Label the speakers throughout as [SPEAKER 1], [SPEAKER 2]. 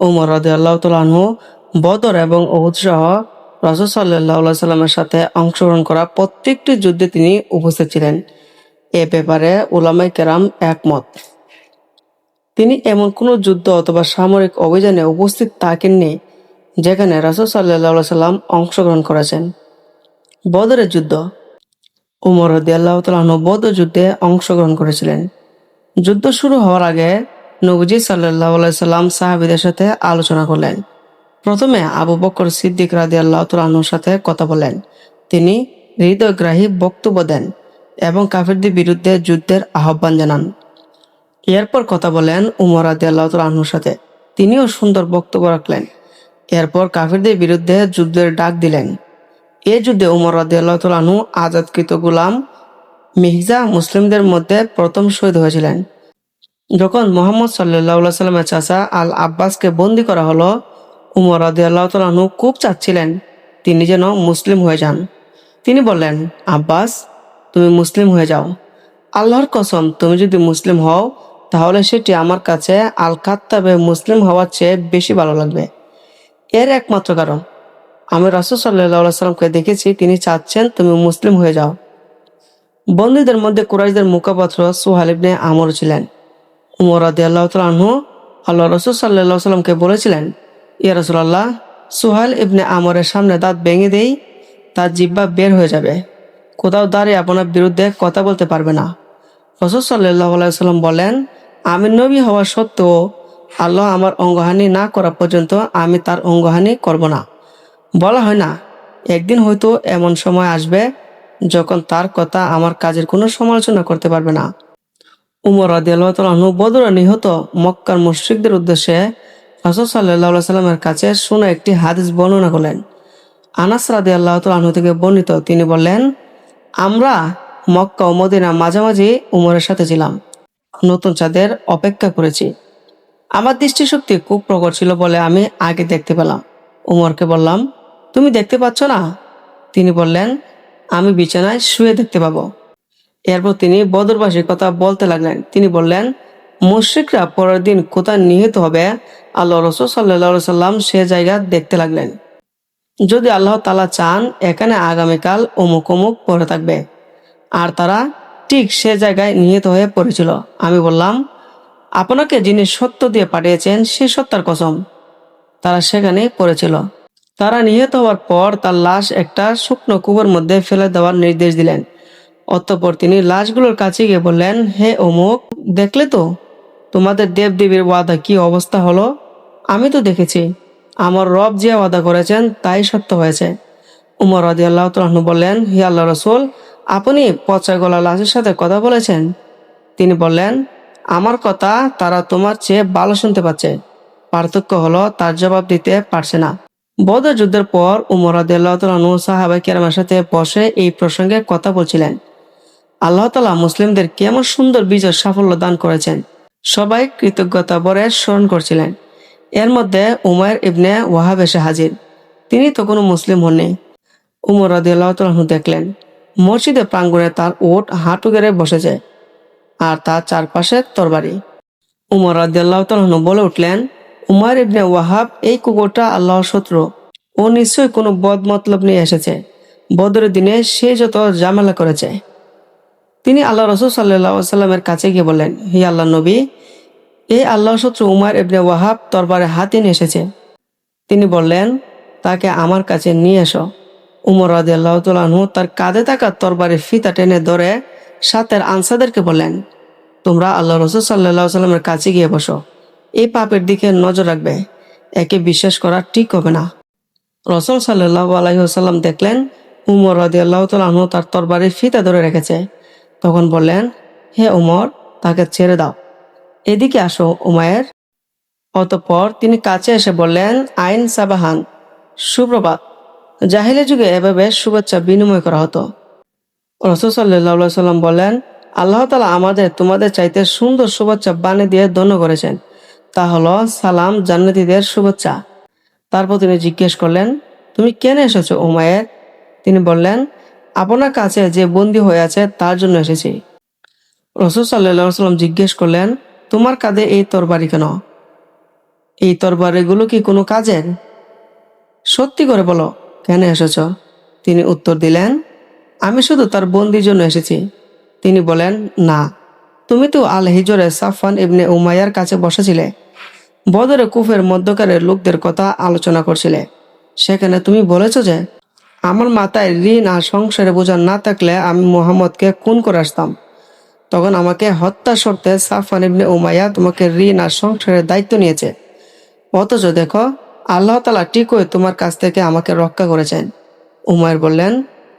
[SPEAKER 1] উমর রাদি আল্লাহ তালু বদর এবং ওহুদ সহ রাসুল সাল্লামের সাথে অংশগ্রহণ করা প্রত্যেকটি যুদ্ধে তিনি উপস্থিত ছিলেন। এ ব্যাপারে উলামাই কেরাম একমত। তিনি এমন কোনো যুদ্ধ অথবা সামরিক অভিযানে উপস্থিত থাকেননি, যেখানে রাসুল সাল্লাহ সাল্লাম অংশগ্রহণ করেছেন। বদরের যুদ্ধ। উমর রদি আল্লাহ তালু বদর যুদ্ধে অংশগ্রহণ করেছিলেন। যুদ্ধ শুরু হওয়ার আগে নবজি সাল্লাহ সাল্লাম সাহাবিদের সাথে আলোচনা করলেন। প্রথমে আবু বকর সিদ্দিক রাদি আল্লাহ তালুর সাথে কথা বলেন তিনি হৃদয়গ্রাহী বক্তব্য দেন এবং কাফিরদের বিরুদ্ধে যুদ্ধের আহ্বান জানান। এরপর কথা বলেন উমর রাদি আল্লাহ তালুর সাথে। তিনিও সুন্দর বক্তব্য রাখলেন। এরপর কাফিরদের বিরুদ্ধে যুদ্ধের ডাক দিলেন। এ যুদ্ধে উমর রাদি আল্লাহ তালু আজাদকৃত গুলাম মির্জা মুসলিমদের মধ্যে প্রথম শহীদ হয়েছিলেন। যখন মোহাম্মদ সাল্লাহ সাল্লামের চাচা আল আব্বাসকে বন্দি করা হলো, উমর রাদি আল্লাহ তালু খুব চাচ্ছিলেন তিনি যেন মুসলিম হয়ে যান। তিনি বললেন, আব্বাস, তুমি মুসলিম হয়ে যাও। আল্লাহর কসম, তুমি যদি মুসলিম হও, তাহলে সেটি আমার কাছে আল কাত্তাবে মুসলিম হওয়ার চেয়ে বেশি ভালো লাগবে। এর একমাত্র কারণ, আমি রাসুল সাল্লাহ সাল্লামকে দেখেছি, তিনি চাচ্ছেন তুমি মুসলিম হয়ে যাও। বন্দীদের মধ্যে কুরাইশদের মুখপাত্র সুহাল ইবনে আমর ছিলেন। উমর রাদি আল্লাহ তালু আল্লাহ রসুল সাল্লাহ সাল্লামকে বলেছিলেন, ইয়া রসুল্লাহ সুহাইল ইবনে আমরের সামনে দাঁত ভেঙে দেই, তার জিব্বা বের হয়ে যাবে। কোথাও দাঁড়িয়ে আপনার বিরুদ্ধে কথা বলতে পারবে না। রসুল সাল্লাহ সাল্লাম বলেন, আমি নবী হওয়া সত্ত্বেও আল্লাহ আমার অঙ্গহানি না করা পর্যন্ত আমি তার অঙ্গহানি করব না। বলা হয় না, একদিন হয়তো এমন সময় আসবে যখন তার কথা আমার কাজের কোনো সমালোচনা করতে পারবে না। উমর রাদি আল্লাহ বদরা নিহত মক্কার মুশ্রিকদের উদ্দেশ্যে রাসুল সাল্লাহ সাল্লামের কাছে শুনে একটি হাদিস বর্ণনা করলেন। আনাস রাদি আল্লাহ তালু থেকে বর্ণিত, তিনি বললেন, আমরা মক্কা ও মদিনা মাঝামাঝি উমরের সাথে ছিলাম। নতুন চাঁদের অপেক্ষা করেছি। আমার দৃষ্টিশক্তি খুব প্রকট ছিল বলে আমি আগে দেখতে পেলাম। উমরকে বললাম, তুমি দেখতে পাচ্ছ না? তিনি বললেন, আমি বিছানায় শুয়ে দেখতে পাবো। এরপর তিনি বদরবাসীর কথা বলতে লাগলেন। তিনি বললেন, মুশ্রিকরা পরের দিন কোথায় নিহিত হবে? আল্লাহ রসুল সাল্লা সাল্লাম সে জায়গা দেখতে লাগলেন। যদি আল্লাহ তালা চান, এখানে আগামীকাল অমুক অমুক পরে থাকবে। আর তারা ঠিক সে জায়গায় নিহিত হয়ে পড়েছিল। আমি বললাম, আপনাকে যিনি সত্য দিয়ে পাঠিয়েছেন, সে সত্যার কসম। তারা সেখানে পড়েছিল। তারা নিহত হওয়ার পর তার লাশ একটা শুকনো কুয়োর মধ্যে ফেলে দেওয়ার নির্দেশ দিলেন। অতঃপর তিনি লাশগুলোর কাছে গিয়ে বললেন, হে অমুক, দেখলে তো? তোমাদের দেবদেবীর ওয়াদা কি অবস্থা হলো? আমি তো দেখেছি। আমার রব যে ওয়াদা করেছেন, তাই সত্য হয়েছে। উমর রাজি আল্লাহ তালু বললেন, হি আল্লাহ রসুল, আপনি পচা গলা লাশের সাথে কথা বলেছেন? তিনি বললেন, আমার কথা তারা তোমার চেয়ে ভালো শুনতে পাচ্ছে। পার্থক্য হলো তার জবাব দিতে পারছে না। বদর যুদ্ধের পর উমর আদাল্লাহ সাহাবাই কেরামের সাথে বসে এই প্রসঙ্গে কথা বলছিলেন। আল্লাহ তালা মুসলিমদের কেমন সুন্দর বিজয় সাফল্য দান করেছেন। সবাই কৃতজ্ঞতা বরে স্মরণ করছিলেন। এর মধ্যে উমায়ের ইবনে ওয়াহাব এসে হাজির। তিনি তো কোনো মুসলিম হননি। উমর আদাল্লাহ দেখলেন, মসজিদে প্রাঙ্গণে তার ওট হাঁটু গেড়ে বসেছে আর তার চারপাশে তরবারি। উমর রাদিয়াল্লাহ তালন বলে উঠলেন উমার ইবনে ওয়াহাব এই কুকুরটা আল্লাহর শত্রু। ও নিশ্চয়ই কোনো বদ মতলব নিয়ে এসেছে। বদরের দিনে সে যত জামেলা করেছে। তিনি আল্লাহ রসুল সাল্লাহ সাল্লামের কাছে গিয়ে বললেন, হি আল্লাহ নবী এই আল্লাহ শত্রু উমার ইবনে ওয়াহাব তরবারে হাতে নিয়ে এসেছে। তিনি বললেন, তাকে আমার কাছে নিয়ে এসো। উমর রাদি আল্লাহ তালু তার কাঁধে থাকা তরবারে ফিতা টেনে ধরে সাথের আনসাদেরকে বললেন, তোমরা আল্লাহ রসুল সাল্লাহ সাল্লামের কাছে গিয়ে বসো। এই পাপের দিকে নজর রাখবে। একে বিশ্বাস করা ঠিক হবে না। রসুল সাল্লাহ আলাইসাল্লাম দেখলেন, উমর রাদি আল্লাহ তালু তার তরবারির ফিতা ধরে রেখেছে। তখন বললেন, হে উমর, তাকে ছেড়ে দাও। এদিকে আসো উমায়ের অতঃপর তিনি কাছে এসে বললেন, আইন সাবাহান, সুপ্রভাত। জাহিলের যুগে এভাবে শুভেচ্ছা বিনিময় করা হতো। সাল্লাহ সাল্লাম বললেন, আল্লাহ তালা আমাদের, তোমাদের চাইতে সুন্দর শুভেচ্ছা বানিয়ে দিয়ে ধন্য করেছেন। তা হলো সালাম, জান্নাতিদের শুভেচ্ছা। তারপর তিনি জিজ্ঞেস করলেন, তুমি কেন এসেছ উমায়ের তিনি বললেন আপনার কাছে যে বন্দী হয়ে আছে, তার জন্য এসেছি। রসুল সাল্লাহ সাল্লাম জিজ্ঞেস করলেন, তোমার কাঁধে এই তরবারি কেন? এই তরবারিগুলো কি কোনো কাজের? সত্যি করে বলো, কেন এসেছ? তিনি উত্তর দিলেন, আমি শুধু তার বন্দির জন্য এসেছি। তিনি বলেন, না, তুমি তো আল হিজরে সাফান ইবনে উমাইয়ার কাছে বসেছিলে। বদরে কুফের মধ্যকারের লোকদের কথা আলোচনা করছিলে। সেখানে তুমি বলেছ যে আমার মাথায় ঋণ আর সংসারে বোঝা না থাকলে আমি মোহাম্মদকে খুন করে আসতাম। তখন আমাকে হত্যা শর্তে সাফান ইবনে উমাইয়া তোমাকে ঋণ আর সংসারের দায়িত্ব নিয়েছে। অথচ দেখো, আল্লাহ তালা ঠিকই তোমার কাছ থেকে আমাকে রক্ষা করেছেন। উমায়ের বললেন,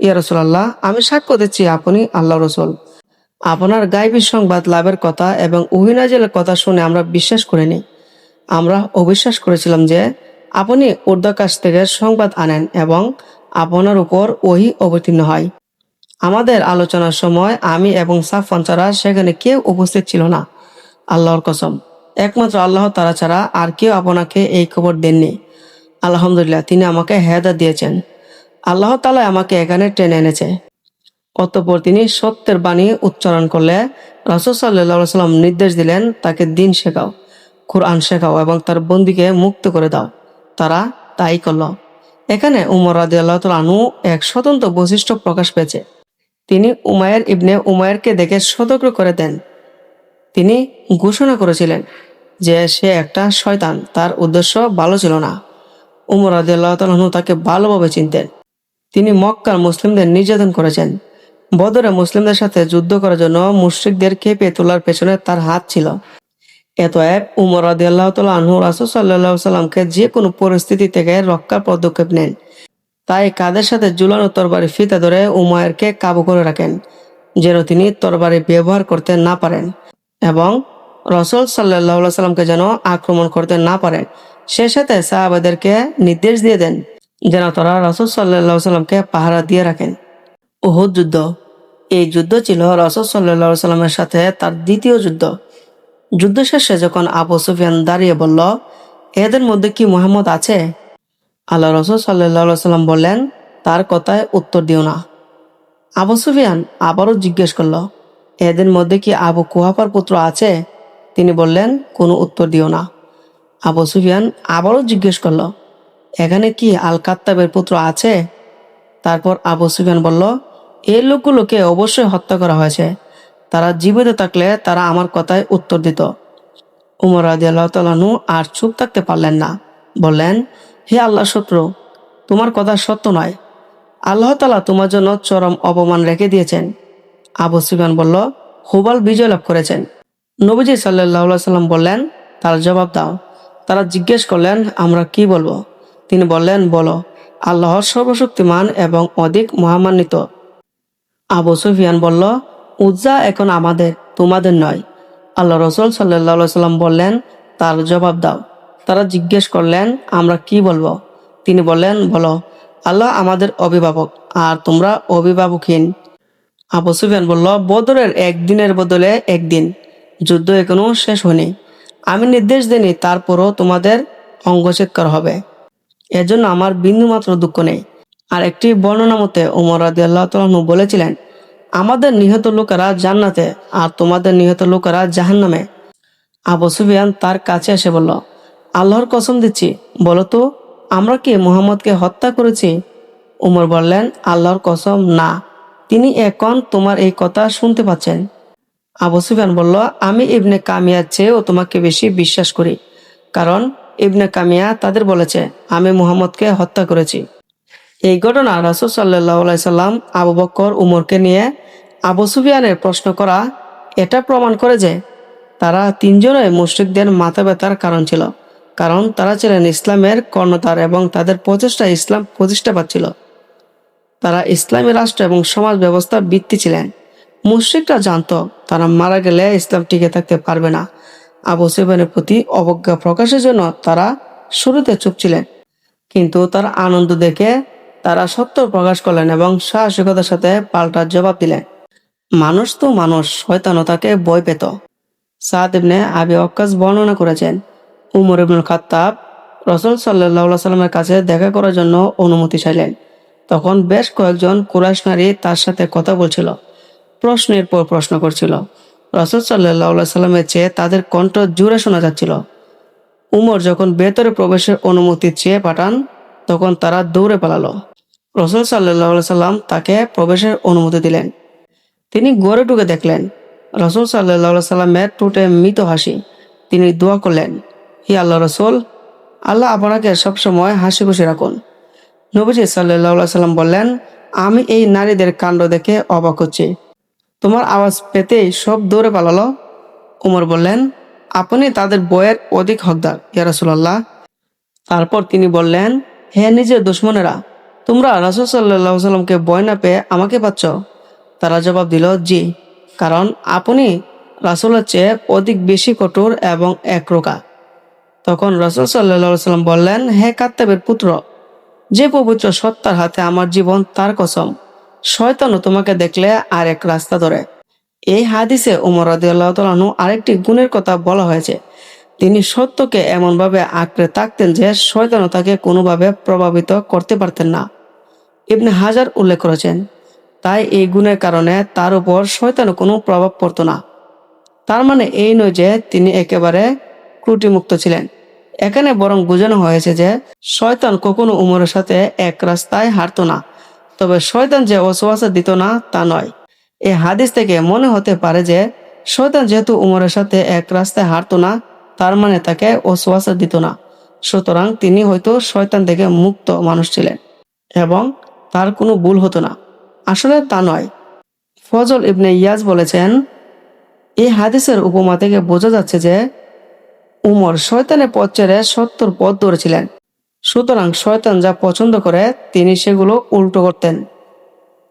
[SPEAKER 1] ইয়া রসুল্লাহ আমি সাক্ষ্য দিচ্ছি আপনি আল্লাহ রসুল। আপনার গাইবী সংবাদ লাভের কথা এবং উহিনাজেলের কথা শুনে আমরা বিশ্বাস করিনি। আমরা অবিশ্বাস করেছিলাম যে আপনি উর্দাকাশ থেকে সংবাদ আনেন এবং আপনার উপর ওহি অবতীর্ণ হয়। আমাদের আলোচনার সময় আমি এবং সাফান ছাড়া সেখানে কেউ উপস্থিত ছিল না। আল্লাহর কসম, একমাত্র আল্লাহ তারা ছাড়া আর কেউ আপনাকে এই খবর দেননি। আলহামদুলিল্লাহ, তিনি আমাকে হেদাত দিয়েছেন। আল্লাহ তালা আমাকে এখানে টেনে এনেছে। অতঃপর তিনি সত্যের বাণী উচ্চারণ করলে সাল্লাহ সাল্লাম নির্দেশ দিলেন, তাকে দিন শেখাও, কোরআন শেখাও এবং তার বন্দিকে মুক্ত করে দাও। তারা তাই করল। এখানে উমর রাজি আল্লাহ আনু এক স্বতন্ত্র বৈশিষ্ট্য প্রকাশ পেয়েছে। তিনি উমায়ের ইবনে উমায়েরকে দেখে সতর্ক করে দেন। তিনি ঘোষণা করেছিলেন যে সে একটা শয়তান, তার উদ্দেশ্য ভালো ছিল না। উমর রাজি আল্লাহ তাকে ভালোভাবে চিনতেন। তিনি মক্কার মুসলিমদের নির্যাতন করেছেন। বদরে মুসলিমদের সাথে যুদ্ধ করার জন্য মুশ্রিকদের খেপে তোলার পেছনে তার হাত ছিল। এত এক উমর রাদি আল্লাহ তাল্লাহ আনহু রাসুল সাল্লাহ সাল্লামকে যে কোনো পরিস্থিতি থেকে রক্ষার পদক্ষেপ নেন। তাই কাদের সাথে ঝুলানো তরবারি ফিতা ধরে উমায়েরকে কাবু করে রাখেন, যেন তিনি তরবারি ব্যবহার করতে না পারেন এবং রসুল সাল্লাহ সাল্লামকে যেন আক্রমণ করতে না পারেন। সে সাথে সাহাবাদেরকে নির্দেশ দিয়ে দেন, যেন তারা রসুল সাল্লাহ সাল্লামকে পাহারা দিয়ে রাখেন। ওহুদ যুদ্ধ, এই যুদ্ধ ছিল রসদ সাল্লা সাল্লামের সাথে তার দ্বিতীয় যুদ্ধ। যুদ্ধ শেষে যখন আবু সুফিয়ান দাঁড়িয়ে বলল, এদের মধ্যে কি মোহাম্মদ আছে? আল্লাহ রসুল সাল্লাহ সাল্লাম বললেন, তার কথায় উত্তর দিও না। আবু সুফিয়ান আবারও জিজ্ঞেস করল, এদের মধ্যে কি আবু কুহাফার পুত্র আছে? তিনি বললেন, কোনো উত্তর দিও না। আবু সুফিয়ান আবারও জিজ্ঞেস করল, এখানে কি আল কাত্তাবের পুত্র আছে? তারপর আবু সুফিয়ান বলল এই লোকগুলোকে অবশ্যই হত্যা করা হয়েছে। জীবিত থাকলে তারা আমার কথায় উত্তর দিত। উমর রাজি আল্লাহ তালু আর চুপ থাকতে পারলেন না। বললেন, হে আল্লাহ শত্রু, তোমার কথা সত্য নয়। আল্লাহ তালা তোমার জন্য চরম অপমান রেখে দিয়েছেন। আবু সুফিয়ান বলল, হুবাল বিজয় লাভ করেছেন। নবীজি সাল্লাহ সাল্লাম বললেন, তার জবাব দাও। তারা জিজ্ঞেস করলেন, আমরা কি বলব? তিনি বললেন, বলো, আল্লাহর সর্বশক্তিমান এবং অধিক মহামান্বিত। আবু সুফিয়ান বলল উজ্জা এখন আমাদের, তোমাদের নয়। আল্লাহ রসুল সাল্লাহ সাল্লাম বললেন, তার জবাব দাও। তারা জিজ্ঞেস করলেন, আমরা কি বলব? তিনি বললেন, বলো, আল্লাহ আমাদের অভিভাবক, আর তোমরা অভিভাবকহীন। আবু সুফিয়ান বলল, বদরের একদিনের বদলে একদিন, যুদ্ধ এখনও শেষ হয়নি। আমি নির্দেশ দিইনি, তারপরও তোমাদের অঙ্গচ্ছেদ করা হবে। এজন্য আমার বিন্দুমাত্র দুঃখ নেই। আর একটি বর্ণনা মতে উমর রাদি আল্লাহ বলেছিলেন আমাদের নিহত লোকেরা জান্নাতে আর তোমাদের নিহত লোকেরা জাহান্নামে। আবু সুফিয়ান তার কাছে এসে বলল, আল্লাহর কসম দিচ্ছি, বলো তো, আমরা কি মুহাম্মদকে হত্যা করেছি? উমর বললেন, আল্লাহর কসম, না। তিনি এখন তোমার এই কথা শুনতে পাচ্ছেন? আবু সুফিয়ান বলল, আমি ইবনে কামিয়ার চেয়েও তোমাকে বেশি বিশ্বাস করি। কারণ ইবনে কামিয়া তাদের বলেছে, আমি মুহাম্মদকে হত্যা করেছি। এই ঘটনা রাসুল সাল্লাহ সাল্লাম আবু বক্কর উমরকে নিয়ে আবু সুফিয়ানের প্রশ্ন করা এটা প্রমাণ করে যে তারা তিনজনই মুশ্রিকদের মাথা ব্যথার কারণ ছিল। কারণ তারা ছিলেন ইসলামের কর্ণতার এবং তাদের প্রচেষ্টা ইসলাম প্রতিষ্ঠা পাচ্ছিল তারা ইসলামী রাষ্ট্র এবং সমাজ ব্যবস্থার ভিত্তি ছিলেন। মুশ্রিকরা জানত তারা মারা গেলে ইসলাম টিকে থাকতে পারবে না। আবু সুফিয়ানের প্রতি অবজ্ঞা প্রকাশের জন্য তারা শুরুতে চুপ ছিলেন। কিন্তু তার আনন্দ দেখে তারা সত্য প্রকাশ করলেন এবং সাহসিকতার সাথে পাল্টা জবাব দিলেন। মানুষ তো মানুষ, শয়তানও তাকে বই পেত। সাদ ইবনে আবি অক্কাস বর্ণনা করেছেন, উমর ইবনুল খাত্তাব রসুল সাল্লাহ সাল্লামের কাছে দেখা করার জন্য অনুমতি চাইলেন। তখন বেশ কয়েকজন কুরাইশ নারী তার সাথে কথা বলছিল, প্রশ্নের পর প্রশ্ন করছিল। রসুল সাল্লাহ সাল্লামের চেয়ে তাদের কণ্ঠ জুড়ে শোনা যাচ্ছিল। উমর যখন ভেতরে প্রবেশের অনুমতি চেয়ে পাঠান, তখন তারা দৌড়ে পালালো। রসুল সাল্লাহ সাল্লাম তাকে প্রবেশের অনুমতি দিলেন। তিনি গড়ে ঢুকে দেখলেন। রসুল সাল্লাহ সাল্লামের টুটে মৃত হাসি। তিনি দোয়া করলেন, হি আল্লাহ রসুল, আল্লাহ আপনাকে সবসময় হাসি খুশি রাখুন। নবীজি সাল্লাহ সাল্লাম বললেন, আমি এই নারীদের কাণ্ড দেখে অবাক হচ্ছি। তোমার আওয়াজ পেতেই সব দৌড়ে পালালো। উমর বললেন, আপনি তাদের বইয়ের অধিক হকদার, ইয়া রাসূলুল্লাহ। তারপর তিনি বললেন, হে নিজের দুশ্মনেরা তোমরা রাসুল সাল্লাহ সাল্লামকে বয় না পেয়ে আমাকে পাচ্ছ? তারা জবাব দিল, জি, কারণ আপনি রাসুলের চেয়ে অধিক বেশি কঠোর এবং একরোকা তখন রাসুল সাল্লাহ সাল্লাম বললেন, হে কাত্তাবের পুত্র, যে পবিত্র সত্তার হাতে আমার জীবন, তার কসম, শয়তানও তোমাকে দেখলে আর এক রাস্তা ধরে। এই হাদিসে উমর রাদিয়াল্লাহ তালাহু আরেকটি গুণের কথা বলা হয়েছে। তিনি সত্যকে এমনভাবে আঁকড়ে থাকতেন যে শয়তানও তাকে কোনোভাবে প্রভাবিত করতে পারতেন না। ইবনে হাজার উল্লেখ করেছেন, তাই এই গুণের কারণে তার উপর শয়তানও কোনো প্রভাব পড়তো না। তার মানে এই নয় যে তিনি একেবারে ত্রুটিমুক্ত ছিলেন। এখানে বরং বোঝানো হয়েছে যে শয়তান কখনো উমরের সাথে এক রাস্তায় হাঁটতো না, তবে শয়তান যে ওসওয়াসা দিত না তা নয়। এই হাদিস থেকে মনে হতে পারে যে শয়তান যেহেতু উমরের সাথে এক রাস্তায় হাঁটতো না তার মানে তাকে ওসওয়াসা দিত না। সুতরাং তিনি হয়তো শয়তান থেকে মুক্ত মানুষ ছিলেন এবং তার কোনো ভুল হতো না। আসলে তা নয়। ফজল ইবনে ইয়াজ বলেছেন, এই হাদিসের উপমা থেকে বোঝা যাচ্ছে যে উমর শয়তানের পথ ছেড়ে সত্তর পথ ধরেছিলেন। সুতরাং শয়তান যা পছন্দ করে, তিনি সেগুলো উল্টো করতেন।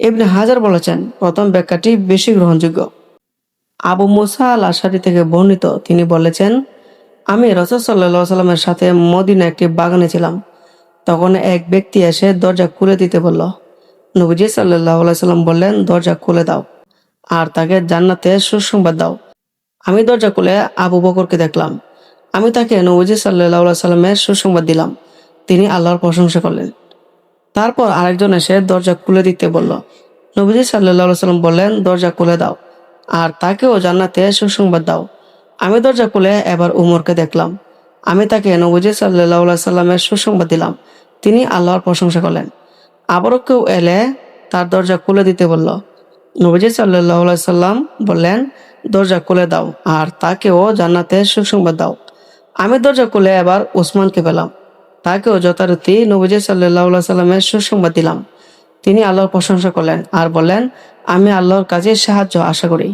[SPEAKER 1] ইবনে হাজার বলেছেন, প্রথম ব্যাখ্যাটি বেশি গ্রহণযোগ্য। আবু মুসা আল আশারি থেকে বর্ণিত, তিনি বলেছেন আমি রসদ সাল্লা সাল্লামের সাথে মদিনা একটি বাগানে ছিলাম। তখন এক ব্যক্তি এসে দরজা খুলে দিতে বলল, নবীজি সাল্লাহ সাল্লাম বললেন, দরজা খুলে দাও আর তাকে জান্নাতে সুসংবাদ দাও। আমি দরজা খুলে আবু বকরকে দেখলাম। আমি তাকে নবীজি সাল্লাহ সাল্লামের সুসংবাদ দিলাম। তিনি আল্লাহর প্রশংসা করলেন। তারপর আরেকজন এসে দরজা খুলে দিতে বলল, নবীজি সাল্লাহ সাল্লাম বললেন, দরজা খুলে দাও আর তাকেও জান্নাতে সুসংবাদ দাও। আমি দরজা খুলে এবার উমরকে দেখলাম। আমি তাকে নবীজি সাল্লাহ সাল্লামের সুসংবাদ দিলাম। তিনি আল্লাহর প্রশংসা করলেন। আবারও কেউ এলে তার দরজা খুলে দিতে বলল, নবীজি সাল্লাহ সাল্লাম বললেন, দরজা খুলে দাও আর তাকেও জান্নাতে সুসংবাদ দাও। আমি দরজা খুলে এবার ওসমানকে পেলাম। তাকেও যথারীতি নবীজি সাল্লাহ সাল্লামের সুসংবাদ দিলাম। তিনি আল্লাহর প্রশংসা করলেন আর বললেন, আমি আল্লাহর কাজে সাহায্য আশা করি।